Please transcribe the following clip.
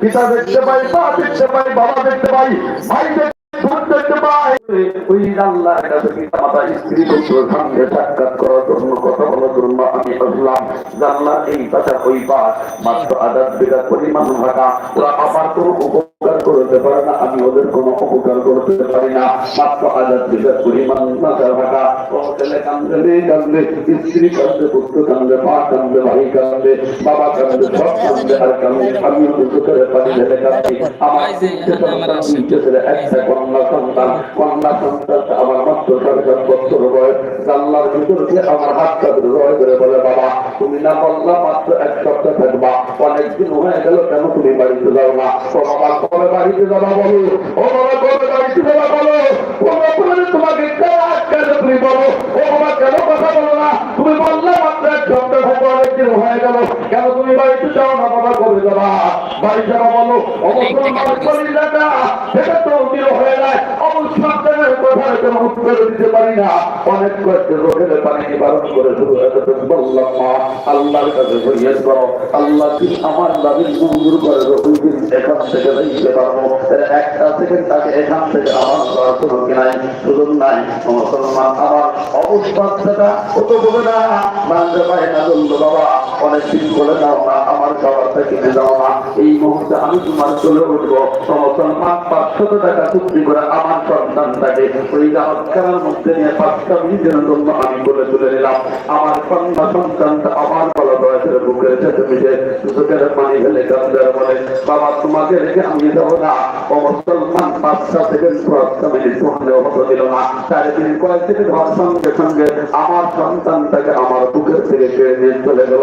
পিতা দেখতে পাই মা দেখতে পাই বাবা দেখতে পাই ভাই দেখতে পাই ওই পিতা মাতা স্ত্রী পুত্র সঙ্গে সাক্ষাৎ করার জন্য কথা বলার জন্য আমি জানলা এই কথা পাশ মাত্র আদাত বিরাট পরিমাণ থাকা। ওরা করতে পারে না আমি ওদের কোনো উপকার করতে পারি না। মাত্র আজাদ বিরাট পরিমাণ মাথা থাকা ও কান্দে কান্দে স্ত্রী কান্দে পুত্র কান্দে মা কান্দে ভাই কান্দে বাবা কান্দে সব কান্দে আর কান্দে আমিও দুটো করে পানি ঢেলে কাঁদছি আমার তিনটে সন্তান তিনটে ছেলে একটা কন্যা সন্তান। কন্যা সন্তানটা আমার মাত্র সাড়ে বছর বয়স। জানলার ভিতর দিয়ে আমার হাত রয় করে বলে বাবা তুমি না বললা মাত্র এক সপ্তাহ থাকবা। অনেকদিন হয়ে গেল কেন তুমি বাড়িতে যাও না? বাবা বাড়িতে যাবা বলো। ও বাবা কবে বাড়িতে যাবা বলো। ও বাবা তোমাকে কেন আটকালে তুমি বলো? ও বাবা কেন কথা বলো না? তুমি বললে মাত্র এক সপ্তাহ থাকব অনেকদিন হয়ে গেল। কেন তুমি বাড়িতে যাও না বাবা কবে যাবা? বাড়ি যাবা বলো। অবসর মানুষ না সেটা তো হয়ে যায়। অবসর কোনো উত্তর দিতে পারি না। অনেক কয়েকটা রোগের পানি নিবারণ করে আল্লাহর কাছে ফরিয়াদ করো। আল্লাহ কি আমার দাবি মঞ্জুর করে ওই দিন এখান থেকে দেখতে পারব একটা সেকেন্ড তাকে এখান থেকে আমার করার সুযোগ নাই সুযোগ নাই। মুসলমান, আমার অবস্থাটা অত বলে না। মানতে পারে না বলল, বাবা, অনেক দিন বলে দাও না, আমার খাবারটা কিনে দাও না। এই মুহূর্তে আমি তোমার চলে উঠবো। মুসলমান, পাঁচশত টাকা চুক্তি করে আমার সন্তানটাকে ওই রাজকারের মধ্যে নিয়ে পাঁচটা মিনিটের জন্য আমি বলে তুলে নিলাম। আমার কন্যা সন্তানটা আমার বলা বয়সের বুকের চেপে মিশে চোখের পানি ফেলে কান্দার বলে বাবা, তোমাকে রেখে আমি যাব না। ও মুসলমান পাঁচটা থেকে পাঁচটা মিনিট সন্দেহ হতে দিল না। চার দিন কয়েক থেকে সঙ্গে সঙ্গে আমার সন্তানটাকে আমার বুকের থেকে কেড়ে নিয়ে চলে গেল।